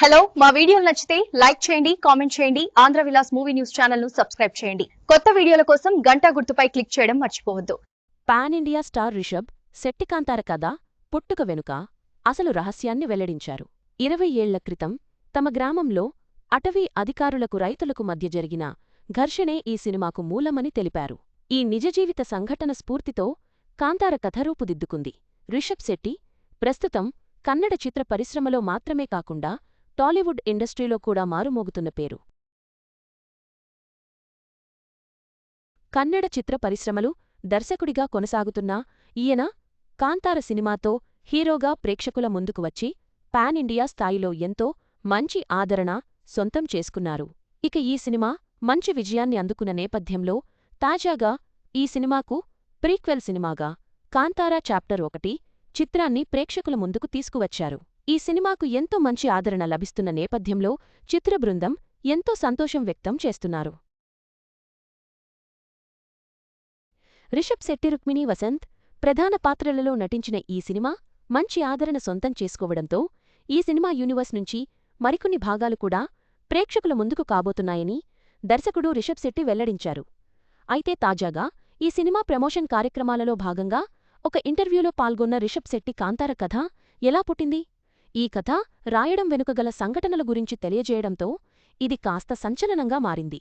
Hello మా వీడియోలు నచ్చితే లైక్ చేయండి కామెంట్ చేయండి ఆంధ్ర విలాస్ మూవీ న్యూస్ ఛానల్ను సబ్స్క్రైబ్ చేయండి. కొత్త వీడియోల కోసం గంట గుర్తుపై క్లిక్ చేయడం మర్చిపోవద్దు. Pan India star Rishab Shetty Kantara కథ పుట్టుక వెనుక అసలు రహస్యాన్ని వెల్లడించారు. ఇరవై ఏళ్ళ క్రితం తమ గ్రామంలో అటవీ అధికారులకు రైతులకు మధ్య జరిగిన ఘర్షణే ఈ సినిమాకు మూలమని తెలిపారు. ఈ నిజజీవిత సంఘటన స్ఫూర్తితో కాంతార కథ రూపుదిద్దుకుంది. రిషబ్ శెట్టి ప్రస్తుతం కన్నడ చిత్ర పరిశ్రమలో మాత్రమే కాకుండా టాలీవుడ్ ఇండస్ట్రీలో కూడా మారుమోగుతున్న పేరు. కన్నడ చిత్ర పరిశ్రమలు దర్శకుడిగా కొనసాగుతున్న ఈయన కాంతార సినిమాతో హీరోగా ప్రేక్షకుల ముందుకు వచ్చి పాన్ ఇండియా స్థాయిలో ఎంతో మంచి ఆదరణ సొంతం చేసుకున్నారు. ఇక ఈ సినిమా మంచి విజయాన్ని అందుకున్న నేపథ్యంలో తాజాగా ఈ సినిమాకు ప్రీక్వెల్ సినిమాగా కాంతారా చాప్టర్ ఒకటి చిత్రాన్ని ప్రేక్షకుల ముందుకు తీసుకువచ్చారు. ఈ సినిమాకు ఎంతో మంచి ఆదరణ లభిస్తున్న నేపథ్యంలో చిత్ర బృందం ఎంతో సంతోషం వ్యక్తం చేస్తున్నారు. రిషబ్ శెట్టి రుక్మిణీ వసంత్ ప్రధాన పాత్రలలో నటించిన ఈ సినిమా మంచి ఆదరణ సొంతం చేసుకోవడంతో ఈ సినిమా యూనివర్స్ నుంచి మరికొన్ని భాగాలు కూడా ప్రేక్షకుల ముందుకు కాబోతున్నాయని దర్శకుడు రిషబ్ శెట్టి వెల్లడించారు. అయితే తాజాగా ఈ సినిమా ప్రమోషన్ కార్యక్రమాలలో భాగంగా ఒక ఇంటర్వ్యూలో పాల్గొన్న రిషబ్ శెట్టి కాంతార కథ ఎలా పుట్టింది? ఈ కథ రాయడం వెనుకగల సంఘటనల గురించి తెలియజేయడంతో ఇది కాస్త సంచలనంగా మారింది.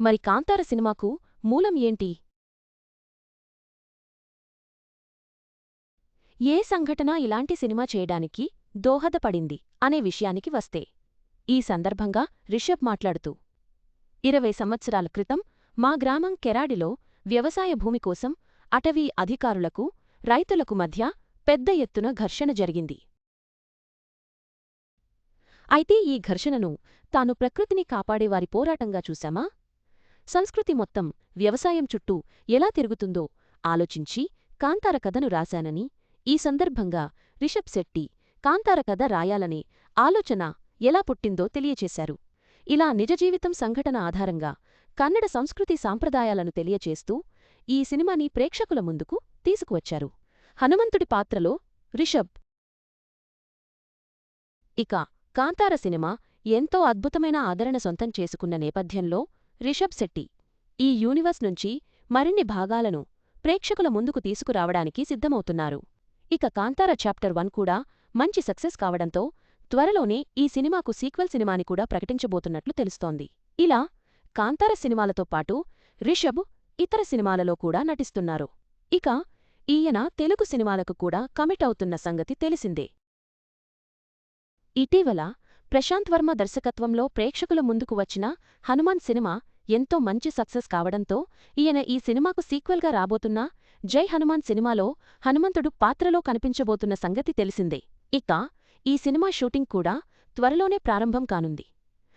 మరి కాంతార సినిమాకు మూలం ఏంటి? ఏ సంఘటన ఇలాంటి సినిమా చేయడానికి దోహదపడింది అనే విషయానికి వస్తే ఈ సందర్భంగా రిషబ్ మాట్లాడుతూ ఇరవై సంవత్సరాల క్రితం మా గ్రామం కెరాడిలో వ్యవసాయ భూమి కోసం అటవీ అధికారులకు రైతులకు మధ్య పెద్ద ఎత్తున ఘర్షణ జరిగింది. అయితే ఈ ఘర్షణను తాను ప్రకృతిని కాపాడేవారి పోరాటంగా చూశామా? సంస్కృతి మొత్తం వ్యవసాయం చుట్టూ ఎలా తిరుగుతుందో ఆలోచించి కాంతార కథను రాశానని ఈ సందర్భంగా రిషబ్ శెట్టి కాంతార కథ రాయాలనే ఆలోచన ఎలా పుట్టిందో తెలియచేశారు. ఇలా నిజజీవితం సంఘటన ఆధారంగా కన్నడ సంస్కృతి సాంప్రదాయాలను తెలియచేస్తూ ఈ సినిమాని ప్రేక్షకుల ముందుకు తీసుకువచ్చారు. హనుమంతుడి పాత్రలో రిషబ్. ఇక కాంతార సినిమా ఎంతో అద్భుతమైన ఆదరణ సొంతం చేసుకున్న నేపథ్యంలో రిషబ్ శెట్టి ఈ యూనివర్స్ నుంచి మరిన్ని భాగాలను ప్రేక్షకుల ముందుకు తీసుకురావడానికి సిద్ధమవుతున్నారు. ఇక కాంతార చాప్టర్ వన్ కూడా మంచి సక్సెస్ కావడంతో త్వరలోనే ఈ సినిమాకు సీక్వెల్ సినిమాని కూడా ప్రకటించబోతున్నట్లు తెలుస్తోంది. ఇలా కాంతార సినిమాలతో పాటు రిషబ్ ఇతర సినిమాలలో కూడా నటిస్తున్నారు. ఇక ఈయన తెలుగు సినిమాలకు కూడా కమిట్ అవుతున్న సంగతి తెలిసిందే. ఇటీవల ప్రశాంత్ వర్మ దర్శకత్వంలో ప్రేక్షకుల ముందుకు వచ్చిన హనుమాన్ సినిమా ఎంతో మంచి సక్సెస్ కావడంతో ఈయన ఈ సినిమాకు సీక్వెల్గా రాబోతున్న జై హనుమాన్ సినిమాలో హనుమంతుడు పాత్రలో కనిపించబోతున్న సంగతి తెలిసిందే. ఇక ఈ సినిమా షూటింగ్ కూడా త్వరలోనే ప్రారంభం కానుంది.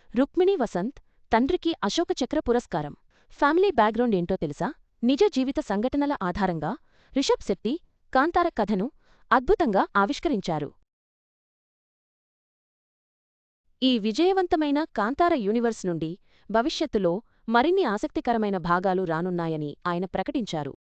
రుక్మిణి వసంత్ తండ్రికి అశోక చక్ర పురస్కారం. ఫ్యామిలీ బ్యాక్గ్రౌండ్ ఏంటో తెలుసా? నిజ జీవిత సంఘటనల ఆధారంగా రిషబ్ శెట్టి కాంతార కథను అద్భుతంగా ఆవిష్కరించారు. ఈ విజయవంతమైన కాంతార యూనివర్స్ నుండి భవిష్యత్తులో మరిన్ని ఆసక్తికరమైన భాగాలు రానున్నాయని ఆయన ప్రకటించారు.